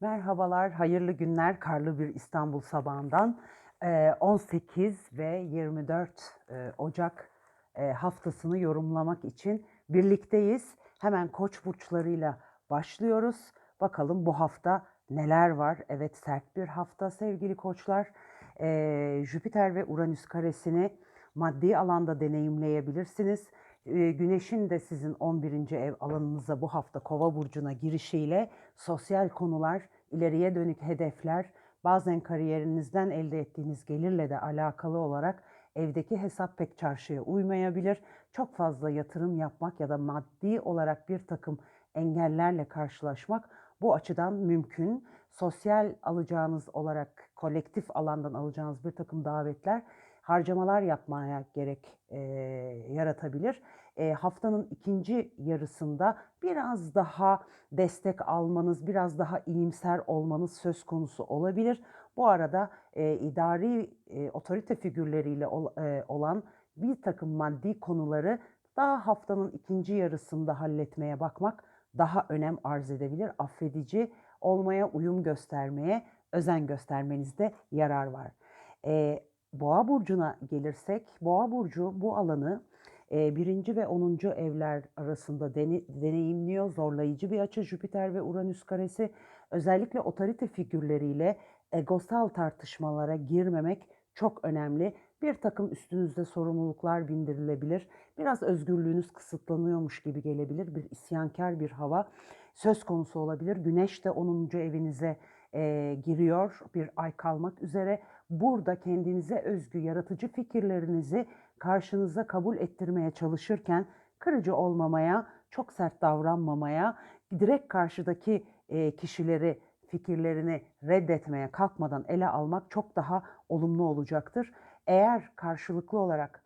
Merhabalar, hayırlı günler. Karlı bir İstanbul sabahından eee, 18 ve 24 eee, Ocak eee, haftasını yorumlamak için birlikteyiz. Hemen koç burçlarıyla başlıyoruz. Bakalım bu hafta neler var? Evet sert bir hafta sevgili koçlar. Jüpiter ve Uranüs karesini maddi alanda deneyimleyebilirsiniz. Eee, Güneşin de sizin 11. ev alanınıza bu hafta Kova burcuna girişiyle sosyal konular, ileriye dönük hedefler, bazen kariyerinizden elde ettiğiniz gelirle de alakalı olarak evdeki hesap pek çarşıya uymayabilir. Çok fazla yatırım yapmak ya da maddi olarak bir takım engellerle karşılaşmak bu açıdan mümkün. Sosyal alacağınız olarak kolektif alandan alacağınız bir takım davetler harcamalar yapmaya gerek e, yaratabilir. E, haftanın ikinci yarısında biraz daha destek almanız, biraz daha iyimser olmanız söz konusu olabilir. Bu arada e, idari e, otorite figürleriyle ol, e, olan bir takım maddi konuları daha haftanın ikinci yarısında halletmeye bakmak daha önem arz edebilir. Affedici olmaya, uyum göstermeye, özen göstermenizde yarar var. E, Boğa burcuna gelirsek, Boğa burcu bu alanı birinci ve onuncu evler arasında deneyimliyor. Zorlayıcı bir açı Jüpiter ve Uranüs karesi. Özellikle otorite figürleriyle egosal tartışmalara girmemek çok önemli. Bir takım üstünüzde sorumluluklar bindirilebilir. Biraz özgürlüğünüz kısıtlanıyormuş gibi gelebilir. Bir isyankar bir hava söz konusu olabilir. Güneş de 10. evinize e, giriyor bir ay kalmak üzere. Burada kendinize özgü yaratıcı fikirlerinizi karşınıza kabul ettirmeye çalışırken kırıcı olmamaya, çok sert davranmamaya, direkt karşıdaki kişileri fikirlerini reddetmeye kalkmadan ele almak çok daha olumlu olacaktır. Eğer karşılıklı olarak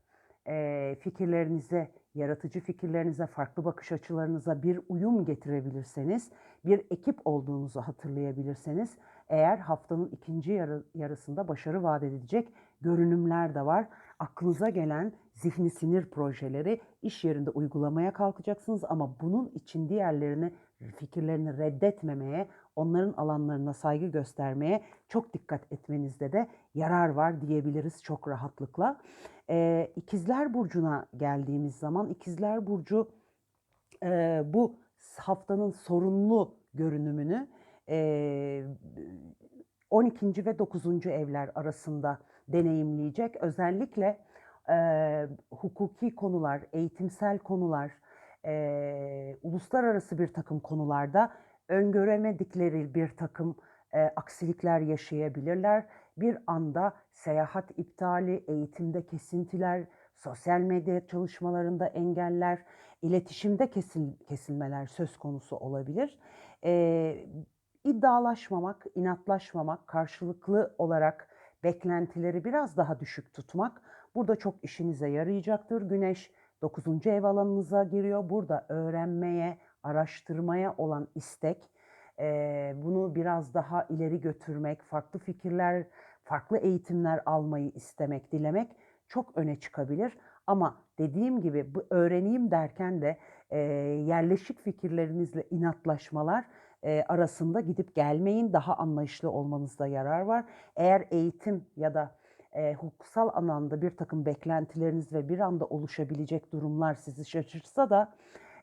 fikirlerinize, yaratıcı fikirlerinize, farklı bakış açılarınıza bir uyum getirebilirseniz, bir ekip olduğunuzu hatırlayabilirseniz, eğer haftanın ikinci yarı, yarısında başarı vaat edecek görünümler de var. Aklınıza gelen zihni sinir projeleri iş yerinde uygulamaya kalkacaksınız ama bunun için diğerlerini fikirlerini reddetmemeye, onların alanlarına saygı göstermeye çok dikkat etmenizde de yarar var diyebiliriz çok rahatlıkla. Ee, İkizler Burcu'na geldiğimiz zaman İkizler Burcu e, bu haftanın sorunlu görünümünü e, 12. ve 9. evler arasında deneyimleyecek. Özellikle e, hukuki konular, eğitimsel konular, e, uluslararası bir takım konularda öngöremedikleri bir takım e, aksilikler yaşayabilirler. Bir anda seyahat iptali, eğitimde kesintiler, sosyal medya çalışmalarında engeller, iletişimde kesil, kesilmeler söz konusu olabilir. E, iddialaşmamak, inatlaşmamak, karşılıklı olarak beklentileri biraz daha düşük tutmak burada çok işinize yarayacaktır. Güneş 9. ev alanınıza giriyor. Burada öğrenmeye, araştırmaya olan istek, bunu biraz daha ileri götürmek, farklı fikirler, farklı eğitimler almayı istemek, dilemek çok öne çıkabilir. Ama dediğim gibi bu öğreneyim derken de yerleşik fikirlerinizle inatlaşmalar arasında gidip gelmeyin. Daha anlayışlı olmanızda yarar var. Eğer eğitim ya da e, hukuksal anlamda bir takım beklentileriniz ve bir anda oluşabilecek durumlar sizi şaşırtsa da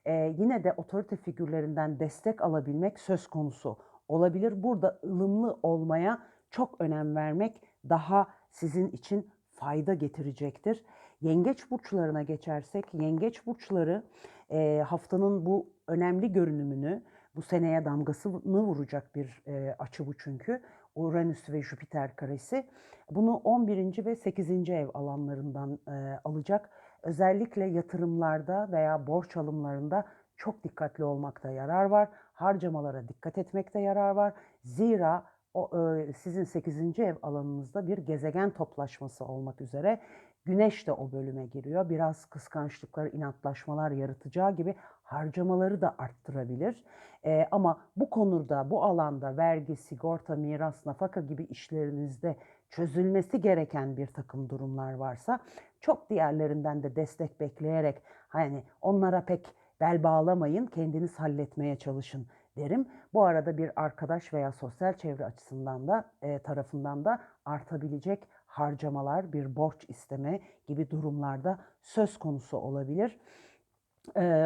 e, yine de otorite figürlerinden destek alabilmek söz konusu olabilir. Burada ılımlı olmaya çok önem vermek daha sizin için fayda getirecektir. Yengeç burçlarına geçersek, yengeç burçları e, haftanın bu önemli görünümünü, bu seneye damgasını vuracak bir e, açı bu çünkü. Uranüs ve Jüpiter karesi. Bunu 11. ve 8. ev alanlarından e, alacak. Özellikle yatırımlarda veya borç alımlarında çok dikkatli olmakta yarar var. Harcamalara dikkat etmekte yarar var. Zira o, e, sizin 8. ev alanınızda bir gezegen toplaşması olmak üzere Güneş de o bölüme giriyor. Biraz kıskançlıklar, inatlaşmalar yaratacağı gibi harcamaları da arttırabilir. E, ama bu konuda, bu alanda vergi, sigorta, miras, nafaka gibi işlerinizde çözülmesi gereken bir takım durumlar varsa çok diğerlerinden de destek bekleyerek hani onlara pek bel bağlamayın, kendiniz halletmeye çalışın derim. Bu arada bir arkadaş veya sosyal çevre açısından da e, tarafından da artabilecek harcamalar, bir borç isteme gibi durumlarda söz konusu olabilir.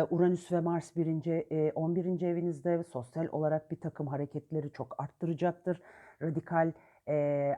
Uranüs ve Mars birinci, e, 11. evinizde sosyal olarak bir takım hareketleri çok arttıracaktır. Radikal,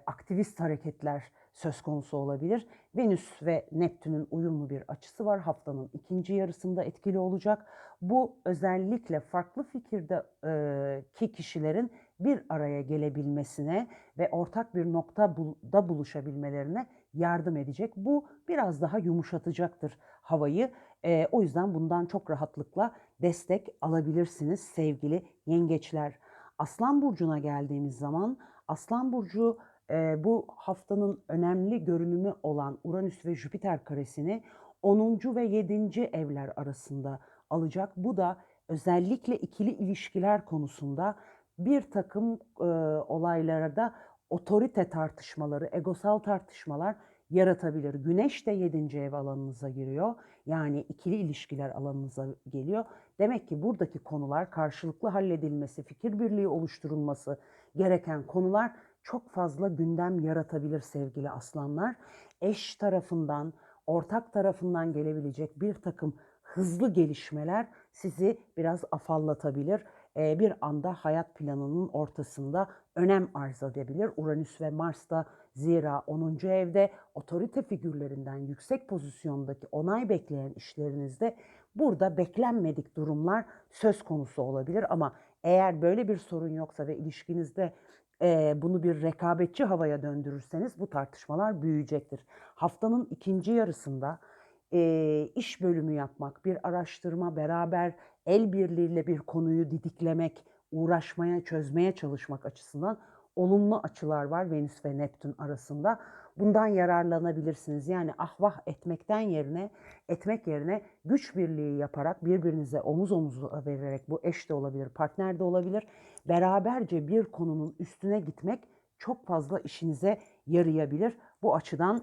aktivist hareketler söz konusu olabilir. Venüs ve Neptün'ün uyumlu bir açısı var. Haftanın ikinci yarısında etkili olacak. Bu özellikle farklı fikirdeki kişilerin bir araya gelebilmesine ve ortak bir noktada buluşabilmelerine yardım edecek. Bu biraz daha yumuşatacaktır havayı. E, o yüzden bundan çok rahatlıkla destek alabilirsiniz sevgili yengeçler. Aslan burcuna geldiğimiz zaman Aslan burcu e, bu haftanın önemli görünümü olan Uranüs ve Jüpiter karesini 10. ve 7. evler arasında alacak. Bu da özellikle ikili ilişkiler konusunda bir takım e, olaylarda otorite tartışmaları, egosal tartışmalar yaratabilir. Güneş de 7. ev alanınıza giriyor. Yani ikili ilişkiler alanınıza geliyor. Demek ki buradaki konular karşılıklı halledilmesi, fikir birliği oluşturulması gereken konular çok fazla gündem yaratabilir sevgili aslanlar. Eş tarafından, ortak tarafından gelebilecek bir takım hızlı gelişmeler sizi biraz afallatabilir. Ee, bir anda hayat planının ortasında önem arz edebilir. Uranüs ve Mars da zira 10. evde otorite figürlerinden yüksek pozisyondaki onay bekleyen işlerinizde burada beklenmedik durumlar söz konusu olabilir ama eğer böyle bir sorun yoksa ve ilişkinizde e, bunu bir rekabetçi havaya döndürürseniz bu tartışmalar büyüyecektir. Haftanın ikinci yarısında e, iş bölümü yapmak, bir araştırma, beraber el birliğiyle bir konuyu didiklemek, uğraşmaya, çözmeye çalışmak açısından olumlu açılar var Venüs ve Neptün arasında. Bundan yararlanabilirsiniz. Yani ahvah etmekten yerine, etmek yerine güç birliği yaparak birbirinize omuz omuza vererek bu eş de olabilir, partner de olabilir. Beraberce bir konunun üstüne gitmek çok fazla işinize yarayabilir. Bu açıdan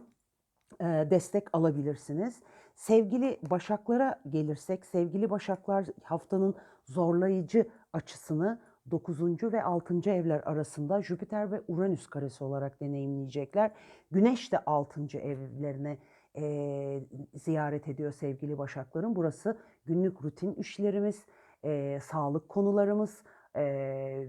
destek alabilirsiniz. Sevgili Başaklara gelirsek, sevgili Başaklar haftanın zorlayıcı açısını 9. ve 6. evler arasında Jüpiter ve Uranüs karesi olarak deneyimleyecekler. Güneş de 6. evlerine e, ziyaret ediyor sevgili Başakların. Burası günlük rutin işlerimiz, e, sağlık konularımız, e,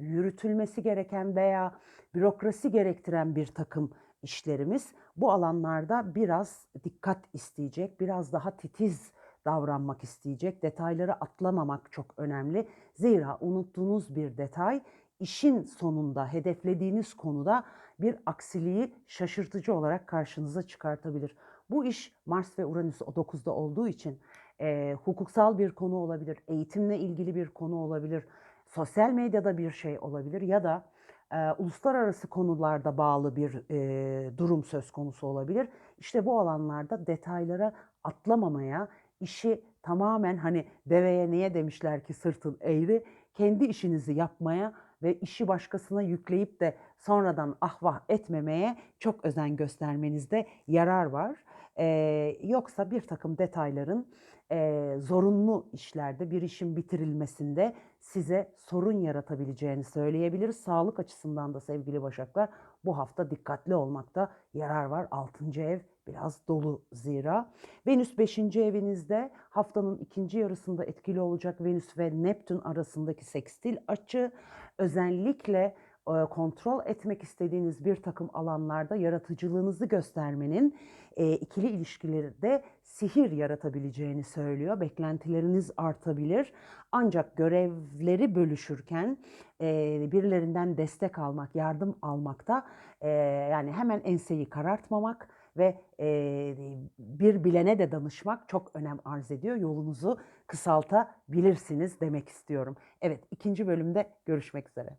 yürütülmesi gereken veya bürokrasi gerektiren bir takım işlerimiz bu alanlarda biraz dikkat isteyecek, biraz daha titiz davranmak isteyecek. Detayları atlamamak çok önemli. Zira unuttuğunuz bir detay işin sonunda hedeflediğiniz konuda bir aksiliği şaşırtıcı olarak karşınıza çıkartabilir. Bu iş Mars ve Uranüs o 9'da olduğu için e, hukuksal bir konu olabilir, eğitimle ilgili bir konu olabilir, sosyal medyada bir şey olabilir ya da e, uluslararası konularda bağlı bir e, durum söz konusu olabilir. İşte bu alanlarda detaylara atlamamaya, işi tamamen hani deveye niye demişler ki sırtın eğri, kendi işinizi yapmaya ve işi başkasına yükleyip de sonradan ahvah etmemeye çok özen göstermenizde yarar var. Ee, yoksa bir takım detayların e, zorunlu işlerde bir işin bitirilmesinde size sorun yaratabileceğini söyleyebiliriz. Sağlık açısından da sevgili Başaklar bu hafta dikkatli olmakta yarar var. 6. ev biraz dolu zira. Venüs 5. evinizde haftanın ikinci yarısında etkili olacak Venüs ve Neptün arasındaki sekstil açı özellikle kontrol etmek istediğiniz bir takım alanlarda yaratıcılığınızı göstermenin e, ikili ilişkilerde sihir yaratabileceğini söylüyor. Beklentileriniz artabilir. Ancak görevleri bölüşürken e, birilerinden destek almak, yardım almakta e, yani hemen enseyi karartmamak ve e, bir bilene de danışmak çok önem arz ediyor. Yolunuzu kısaltabilirsiniz demek istiyorum. Evet ikinci bölümde görüşmek üzere.